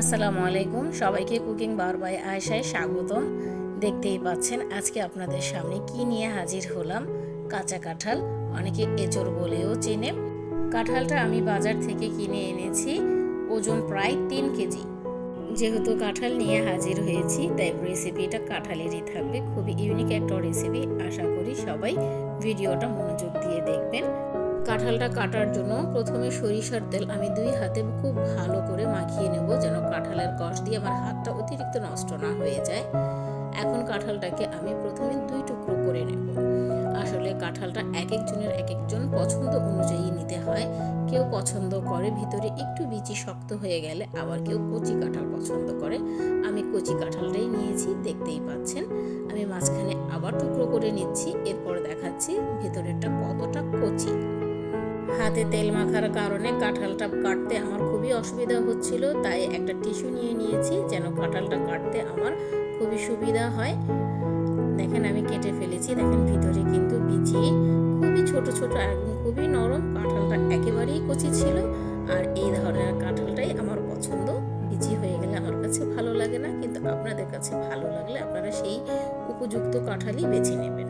আসসালামু আলাইকুম। সবাইকে কুকিং বার বাই আয়সায় স্বাগতম। দেখতেই পাচ্ছেন, আজকে আপনাদের সামনে কি নিয়ে হাজির হলাম? কাঁচা কাঁঠাল, অনেকে এচোর বলেও চেনে। কাঁঠালটা আমি বাজার থেকে কিনে এনেছি, ওজন প্রায় তিন কেজি। যেহেতু কাঁঠাল নিয়ে হাজির হয়েছি, তাই রেসিপিটা কাঁঠালেরই থাকবে। খুবই ইউনিক একটা রেসিপি আশা করি সবাই ভিডিওটা মনোযোগ দিয়ে দেখবেন। কাঁঠালটা কাটার জন্য প্রথমে সরিষার তেল আমি দুই হাতে খুব ভালো করে মাখিয়ে নেব যেন কাঁঠালের কষ দিয়ে আমার হাতটা অতিরিক্ত নষ্ট না হয়ে যায়। এখন কাঁঠালটাকে আমি প্রথমে দুই টুকরো করে নেব। আসলে কাঁঠালটা এক একজনের এক একজন পছন্দ অনুযায়ী নিতে হয়। কেউ পছন্দ করে ভিতরে একটু বিচি শক্ত হয়ে গেলে, আবার কেউ কচি কাঁঠাল পছন্দ করে। আমি কচি কাঁঠালটাই নিয়েছি, দেখতেই পাচ্ছেন। আমি মাঝখানে আবার টুকরো করে নিচ্ছি, এরপর দেখাচ্ছি ভেতরেরটা কতটা কচি। হাতে তেল মাখার কারণে কাঁঠালটা কাটতে আমার খুবই অসুবিধা হচ্ছিল, তাই একটা টিস্যু নিয়ে নিয়েছি যেন কাঁঠালটা কাটতে আমার খুবই সুবিধা হয়। দেখেন আমি কেটে ফেলেছি, দেখেন ভিতরে কিন্তু বিচি। খুবই ছোট ছোট একদম খুবই নরম, কাঁঠালটা একেবারেই কচি ছিল। আর এই ধরনের কাঁঠালটাই আমার পছন্দ। বিচি হয়ে গেলে আমার কাছে ভালো লাগে না, কিন্তু আপনাদের কাছে ভালো লাগলে আপনারা সেই উপযুক্ত কাঁঠালই বেছে নেবেন।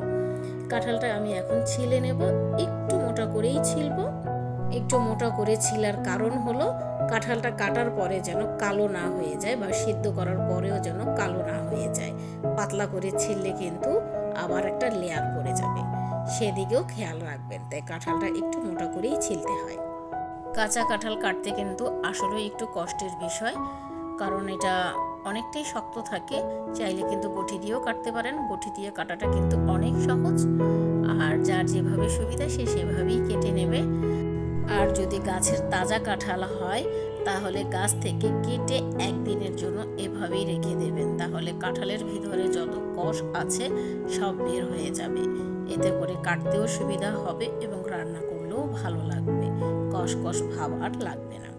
কাঁঠালটা আমি এখন ছিলে নেব, একটু মোটা করেই ছিলবো। একটু মোটা করে ছিলার কারণ হলো কাঁঠালটা কাটার পরে যেন কালো না হয়ে যায় বা সিদ্ধ করার পরেও যেন কালো না হয়ে যায়। পাতলা করে ছিললে কিন্তু আবার একটা লেয়ার পড়ে যাবে। সেদিকেও খেয়াল রাখবেন, তাই কাঁঠালটা একটু মোটা করেই ছিলতে হয়। কাঁচা কাঁঠাল কাটতে কিন্তু আসলে একটু কষ্টের বিষয়, কারণ এটা অনেকটাই শক্ত থাকে, চাইলে কিন্তু বটি দিয়েও কাটতে পারেন। বটি দিয়ে কাটাটা কিন্তু অনেক সহজ। আর যার যেভাবে সুবিধা, সে সেভাবেই কেটে নেবে। আর যদি গাছের তাজা কাঁঠাল হয়, তাহলে গাছ থেকে কেটে একদিনের জন্য এভাবেই রেখে দেবেন। তাহলে কাঁঠালের ভিতরে যত কষ আছে, সব বের হয়ে যাবে। এতে করে কাটতেও সুবিধা হবে এবং রান্না করলেও ভালো লাগবে। কষ কষ ভাব আর লাগবে না।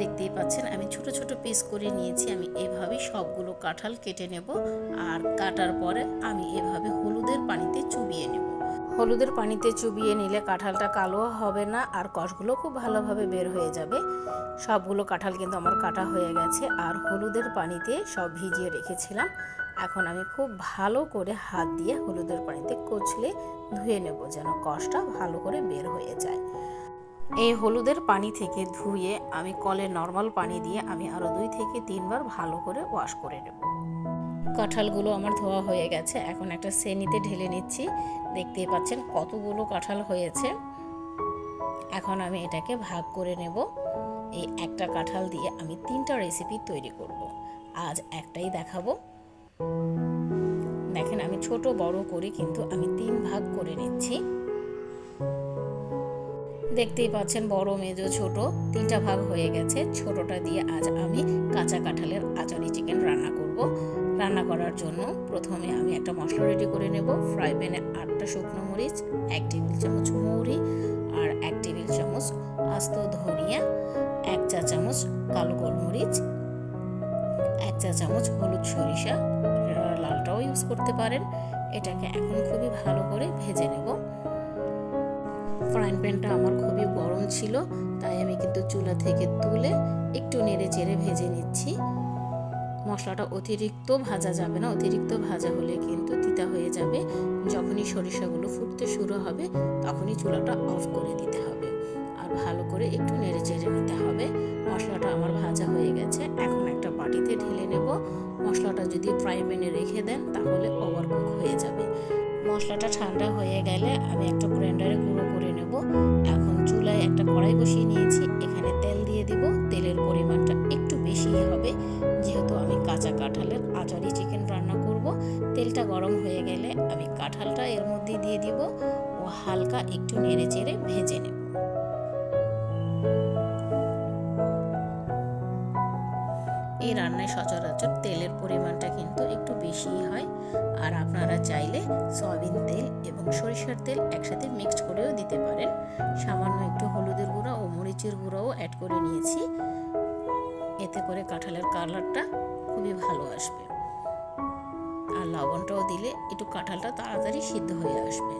দেখতেই পাচ্ছেন, আমি ছোট ছোট পিস করে নিয়েছি, আমি এভাবেই সবগুলো কাঁঠাল কেটে নেব আর কাটার পরে আমি এভাবে হলুদের পানিতে চুবিয়ে নেব। হলুদের পানিতে চুবিয়ে নিলে কাঁঠালটা কালো হবে না আর কষগুলো খুব ভালোভাবে বের হয়ে যাবে। সবগুলো কাঁঠাল কিন্তু আমার কাটা হয়ে গেছে আর হলুদের পানিতে সব ভিজিয়ে রেখেছিলাম। এখন আমি খুব ভালো করে হাত দিয়ে হলুদের পানিতে কচলে ধুয়ে নেব যেন কষটা ভালো করে বের হয়ে যায়। এই হলুদের পানি থেকে ধুয়ে আমি কলে নর্মাল পানি দিয়ে আমি আরও দুই থেকে তিনবার ভালো করে ওয়াশ করে নেব। কাঁঠালগুলো আমার ধোয়া হয়ে গেছে। এখন একটা সেনিতে ঢেলে নিচ্ছি। দেখতেই পাচ্ছেন কতগুলো কাঁঠাল হয়েছে। এখন আমি এটাকে ভাগ করে নেব। এই একটা কাঁঠাল দিয়ে আমি তিনটা রেসিপি তৈরি করব। আজ একটাই দেখাবো। দেখেন আমি ছোট বড় করে, কিন্তু আমি তিন ভাগ করে নিচ্ছি। দেখতেই পাচ্ছেন বড় মেজো ছোট। তিনটা ভাগ হয়ে গেছে। ছোটটা দিয়ে আজ আমি কাঁচা কাঁঠালের আচারি চিকেন রান্না করব। রান্না করার জন্য প্রথমে আমি একটা মশলা রেডি করে নেব। ফ্রাই প্যানে আটটা শুকনো মরিচ, এক টেবিল চামচ মৌরি আর এক টেবিল চামচ আস্ত ধনিয়া, এক চা চামচ কালো গোলমরিচ, এক চা চামচ হলুদ সরিষা। লালটাও ইউজ করতে পারেন। এটাকে এখন খুবই ভালো করে ভেজে নেব। ফ্রাইং প্যানটা আমার খুবই গরম ছিল, তাই আমি কিন্তু চুলা থেকে তুলে একটু নেড়ে চেড়ে ভেজে নিচ্ছি। মশলাটা অতিরিক্ত ভাজা যাবে না, অতিরিক্ত ভাজা হলে কিন্তু তিতা হয়ে যাবে। যখনই সরিষাগুলো ফুটতে শুরু হবে, তখনই চুলাটা অফ করে দিতে হবে আর ভালো করে একটু নেড়ে চেড়ে নিতে হবে। মশলাটা আমার ভাজা হয়ে গেছে, এখন একটা বাটিতে ঢেলে নেব। মশলাটা যদি ফ্রাই প্যানে রেখে দেন, তাহলে ওভারকুক হয়ে যাবে। মশলাটা ঠান্ডা হয়ে গেলে আমি একটা গ্রাইন্ডারে গুঁড়ো করে নেব। এখন চুলায় একটা কড়াই বসিয়ে নিয়েছি, এখানে তেল দিয়ে দিব। তেলের পরিমাণটা একটু বেশি হবে, যেহেতু আমি কাঁচা কাঁঠালের আচারি চিকেন রান্না করব। তেলটা গরম হয়ে গেলে আমি কাঁঠালটা এর মধ্যে দিয়ে দিব। ও হালকা একটু নেড়ে চেড়ে ভেজে নেব। রান্নায় সচরাচর তেলের পরিমাণটা কিন্তু একটু বেশিই হয়। আর আপনারা চাইলে সয়াবিন তেল এবং সরিষার তেল একসাথে মিক্সড করেও দিতে পারেন। সামান্য একটু হলুদের গুঁড়া ও মরিচের গুঁড়াও অ্যাড করে নিয়েছি। এতে করে কাঁঠালের কালারটা খুবই ভালো আসবে। আর লবণটাও দিলে একটু কাঁঠালটা তাড়াতাড়ি সিদ্ধ হয়ে আসবে।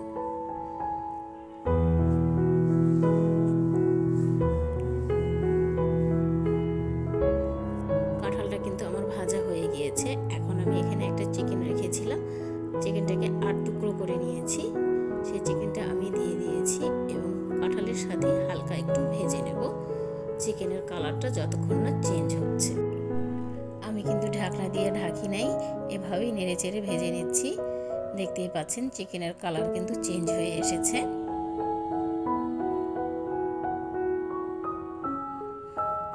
কালারটা যতক্ষণ না চেঞ্জ হচ্ছে। আমি কিন্তু ঢাকনা দিয়ে ঢাকি নাই, এভাবেই নেড়ে চেড়ে ভেজে নিচ্ছি। দেখতেই পাচ্ছেন চিকেনের কালার কিন্তু চেঞ্জ হয়ে এসেছে।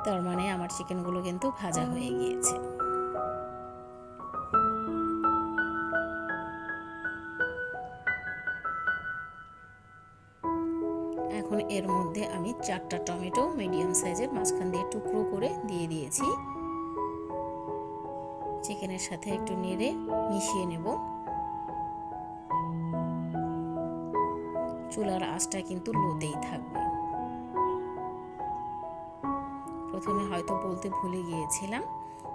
তার মানে আমার চিকেনগুলো কিন্তু ভাজা হয়ে গিয়েছে। এর মধ্যে আমি চারটা টমেটো মিডিয়াম সাইজের মাঝখান দিয়ে টুকরো করে দিয়ে দিয়েছি। চিকেনের সাথে একটু নেড়ে মিশিয়ে নেব। চুলার আঁচটা কিন্তু লোতেই থাকবে। প্রথমে হয়তো বলতে ভুলে গিয়েছিলাম,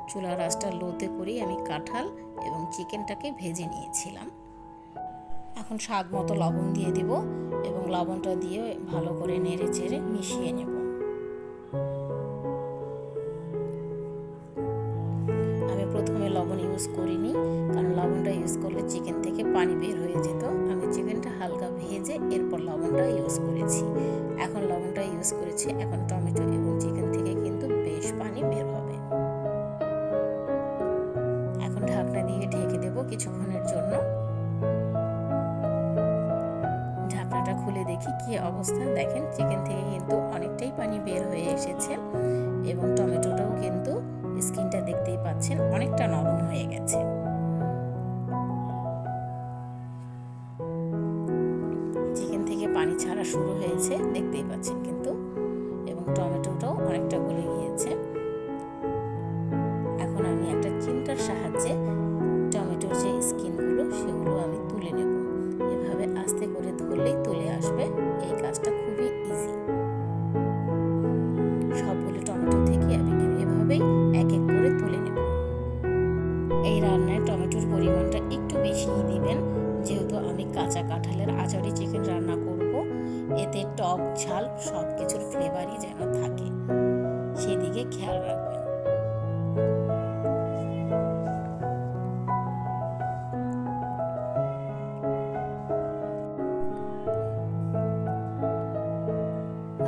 চুলার আঁচটা লোতে করেই আমি কাঁঠাল এবং চিকেনটাকে ভেজে নিয়েছিলাম। এখন স্বাদ মতো লবণ দিয়ে দেব। এবং লবণটা দিয়ে ভালো করে নেড়ে চেড়ে মিশিয়ে নেব। আমি প্রথমে লবণ ইউজ করিনি, কারণ লবণটা ইউজ করলে চিকেন থেকে পানি বের হয়ে যেত। আমি চিকেনটা হালকা ভেজে এরপর লবণটা ইউজ করেছি। এখন লবণটা ইউজ করেছি, এখন টমেটো এবং চিকেন থেকে কিন্তু বেশ পানি বের হবে। এখন ঢাকনা দিয়ে ঢেকে দেব কিছুক্ষণের জন্য। দেখি কি অবস্থা। দেখেন চিকেন থেকে কিন্তু অনেকটাই পানি বের হয়ে এসেছে এবং টমেটোটাও কিন্তু স্কিনটা দেখতেই পাচ্ছেন অনেকটা নরম হয়ে গেছে। চিকেন থেকে পানি ছাড়া শুরু হয়েছে, দেখতেই পাচ্ছেন কিন্তু, এবং টমেটোটাও অনেকটা গলে গিয়েছে। এখন আমি একটা চিমটার সাহায্যে আচারি চিকেন রান্না করব। এতে টক, ঝাল সব কিছুর ফ্লেভারই যেন থাকে। সেদিকে খেয়াল রাখবেন।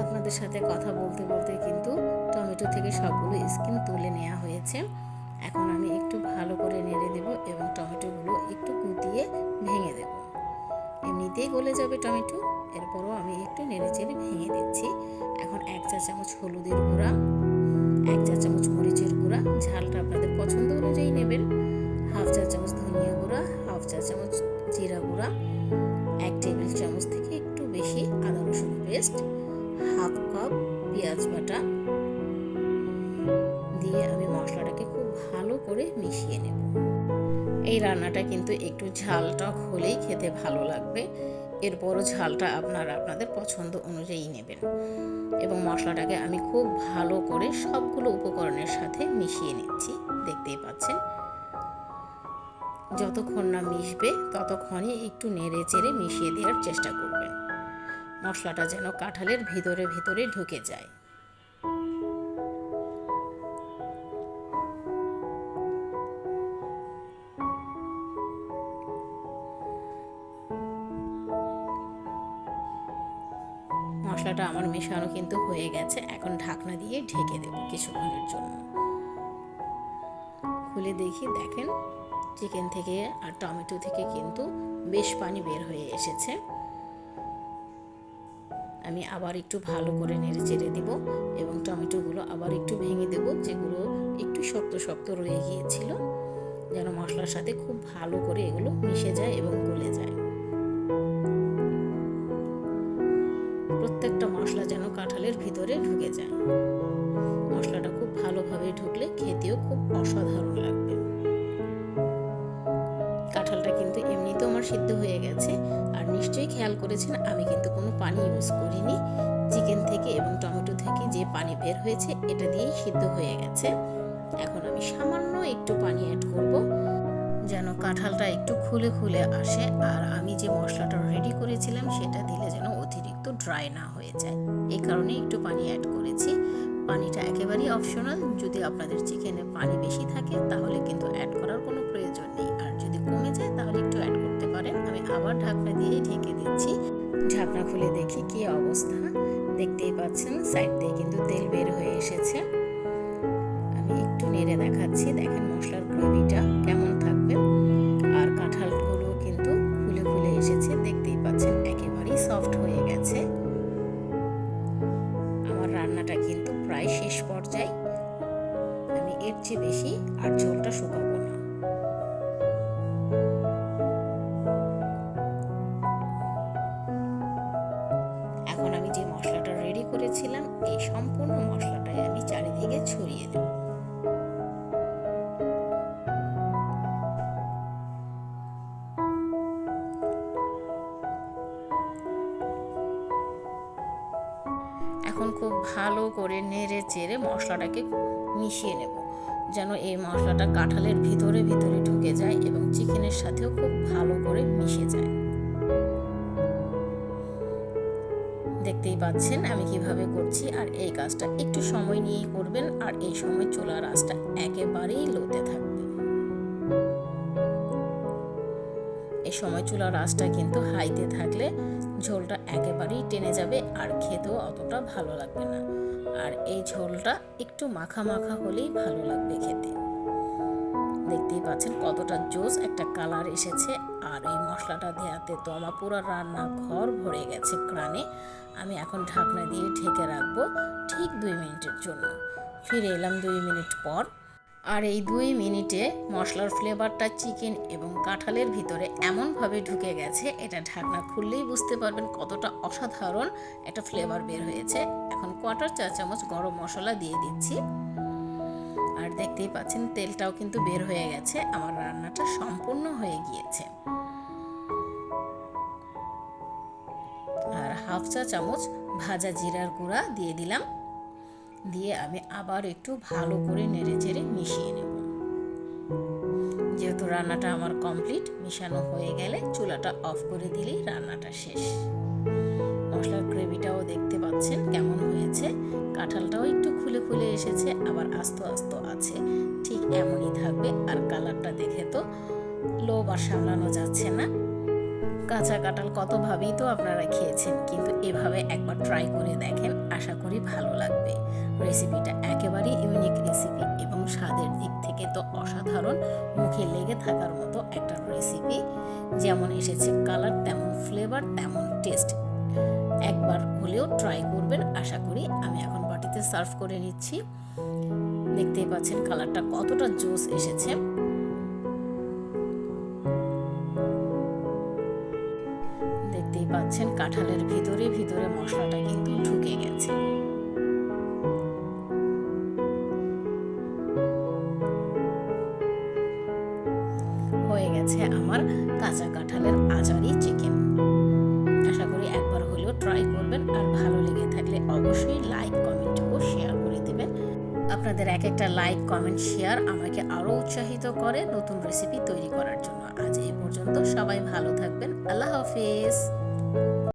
আপনাদের সাথে কথা বলতে বলতে কিন্তু টমেটো থেকে সবগুলো স্কিন তুলে নেওয়া হয়েছে। এখন আমি একটু ভালো করে নেড়ে দেব এবং টমেটোগুলো একটু কুটিয়ে ভেঙে দেব। এমনিতেই গলে যাবে টমেটো। এরপরও আমি একটু নেড়ে চেড়ে ভেঙে দিচ্ছি। এখন এক চা চামচ হলুদের গুঁড়া, এক চা চামচ মরিচের গুঁড়া, ঝালটা আপনাদের পছন্দ অনুযায়ী নেবেন। হাফ চা চামচ ধনিয়া গুঁড়া, হাফ চা চামচ জিরা গুঁড়া, এক টেবিল চামচ থেকে একটু বেশি আদা রসুন পেস্ট, হাফ কাপ পেঁয়াজ বাটা দিয়ে আমি মশলাটাকে খুব ভালো করে মিশিয়ে নেব। এই রান্নাটা কিন্তু একটু ঝাল টক হলেই খেতে ভালো লাগবে। এরপরও ঝালটা আপনারা আপনাদের পছন্দ অনুযায়ী নেবেন। এবং মশলাটাকে আমি খুব ভালো করে সবগুলো উপকরণের সাথে মিশিয়ে নিচ্ছি, দেখতেই পাচ্ছেন। যতক্ষণ না মিশবে, ততক্ষণই একটু নেড়ে চেড়ে মিশিয়ে দেওয়ার চেষ্টা করবেন। মশলাটা যেন কাঁঠালের ভিতরে ভিতরে ঢুকে যায়। মেশানো কিন্তু হয়ে গেছে। এখন ঢাকনা দিয়ে ঢেকে দেব কিছুক্ষণের জন্য। খুলে দেখি, দেখেন, চিকেন থেকে আর টমেটো থেকে কিন্তু বেশ পানি বের হয়ে এসেছে। আমি আবার একটু ভালো করে নেড়ে চেড়ে দিব এবং টমেটোগুলো আবার একটু ভেঙে দেব, যেগুলো একটু শক্ত শক্ত রয়ে গিয়েছিল, যেন মশলার সাথে খুব ভালো করে এগুলো মিশে যায় এবং গলে যায়। কাঁঠালের ভিতরে ঢুকে যায়। মশলাটা খুব ভালোভাবে ঢুকলে খেতেও খুব অসাধারণ লাগবে। কাঁঠালটা কিন্তু এমনিতেও আমার সিদ্ধ হয়ে গেছে, আর নিশ্চয়ই খেয়াল করেছেন, আমি কিন্তু কোনো পানি ইউজ করিনি। চিকেন থেকে এবং টমেটো থেকে যে পানি বের হয়েছে, এটা দিয়েই সিদ্ধ হয়ে গেছে। এখন আমি সামান্য একটু পানি অ্যাড করব, যেন কাঁঠালটা একটু খুলে খুলে আসে, আর আমি যে মশলাটা রেডি করেছিলাম, সেটা দিলে যেন অতিরিক্ত ড্রাই না হয়ে যায়। এই কারণে একটু পানি অ্যাড করেছি। পানিটা একেবারেই অপশনাল যদি আপনাদের চিকেনে পানি বেশি থাকে, তাহলে কিন্তু অ্যাড করার কোনো প্রয়োজন নেই। আর যদি কমে যায়, তাহলে একটু অ্যাড করতে পারেন। আমি আবার ঢাকনা দিয়ে ঢেকে দিচ্ছি। ঢাকনা খুলে দেখি কি অবস্থা। দেখতেই পাচ্ছেন সাইড দিয়ে কিন্তু তেল বের হয়ে এসেছে। আমি একটু নেড়ে দেখাচ্ছি। দেখেন মশলার গ্রেভিটা কেমন থাকবে। আর কাঁঠালগুলো কিন্তু ফুলে ফুলে এসেছে। দেখতেই পাচ্ছেন, একেবারেই সফট হয়ে চেয়ে বেশি আর ঝোলটা শুকাবো না। এখন আমি যে মশলাটা রেডি করেছিলাম, এই সম্পূর্ণ মশলাটাই আমি চারিদিকে ছড়িয়ে দেব। এখন খুব ভালো করে নেড়ে চেড়ে মশলাটাকে মিশিয়ে নেব। যেন এই মশলাটা কাঁঠালের ভিতরে ভিতরে ঢুকে যায় এবং চিকেনের সাথেও খুব ভালো করে মিশে যায়। দেখতেই পাচ্ছেন আমি কীভাবে করছি আর এই কাজটা একটু সময় নিয়েই করবেন আর এই সময় চুলার আঁচটা একেবারেই লোতে থাকবে। এই সময় চুলার আঁচটা কিন্তু হাইতে থাকলে ঝোলটা একেবারেই টেনে যাবে আর খেতেও অতটা ভালো লাগবে না। আর এই ঝোলটা একটু মাখা মাখা হলেই ভালো লাগবে খেতে। দেখতেই পাচ্ছেন কতটা জোস একটা কালার এসেছে। আর এই মশলাটা দেওয়াতে তো আমার পুরো রান্না ঘর ভরে গেছে ক্রানে আমি এখন ঢাকনা দিয়ে ঢেকে রাখব ঠিক দুই মিনিটের জন্য। ফিরে এলাম দুই মিনিট পর। আর এই দুই মিনিটে মশলার ফ্লেভারটা চিকেন এবং কাঁঠালের ভিতরে এমনভাবে ঢুকে গেছে, এটা ঢাকনা খুললেই বুঝতে পারবেন কতটা অসাধারণ একটা ফ্লেভার বের হয়েছে। এখন কোয়ার্টার চা চামচ গরম মশলা দিয়ে দিচ্ছি। আর দেখতেই পাচ্ছেন তেলটাও কিন্তু বের হয়ে গেছে, আমার রান্নাটা সম্পূর্ণ হয়ে গিয়েছে। আর হাফ চা চামচ ভাজা জিরার গুঁড়া দিয়ে দিলাম। দিয়ে আমি আবার একটু ভালো করে নেড়ে চেড়ে মিশিয়ে নেব। যেহেতু রান্নাটা আমার কমপ্লিট, মিশানো হয়ে গেলে চুলাটা অফ করে দিলেই রান্নাটা শেষ। মশলার গ্রেভিটাও দেখতে পাচ্ছেন কেমন হয়েছে। কাঁঠালটাও একটু খুলে খুলে এসেছে, আবার আস্ত আস্ত আছে। ঠিক এমনই থাকবে, আর কালারটা দেখে তো লোভ আর সামলানো যাচ্ছে না। কাঁচা কাঁঠাল কতভাবেই তো আপনারা খেয়েছেন, কিন্তু এভাবে একবার ট্রাই করে দেখেন, আশা করি ভালো লাগবে। রেসিপিটা একেবারেই ইউনিক রেসিপি এবং স্বাদের দিক থেকে তো অসাধারণ। মুখে লেগে থাকার মতো একটা রেসিপি যেমন এসেছে কালার তেমন ফ্লেভার তেমন টেস্ট একবার হলেও ট্রাই করবেন। আশা করি আমি এখন বাটিতে সার্ভ করে নিচ্ছি। দেখতেই পাচ্ছেন কালারটা কতটা জোস এসেছে। দেখতেই পাচ্ছেন কাঁঠালের ভিতরে ভিতরে মশলাটা গেছে আমার কাঁচা কাঁঠালের আচারি চিকেন আশা করি একবার হলেও ট্রাই করবেন আর ভালো লেগে থাকলে অবশ্যই লাইক কমেন্ট ও শেয়ার করে দেবেন। আপনাদের এক একটা লাইক কমেন্ট শেয়ার আমাকে আরও উৎসাহিত করে নতুন রেসিপি তৈরি করার জন্য। আজ এই পর্যন্ত সবাই ভালো থাকবেন। আল্লাহ হাফিজ।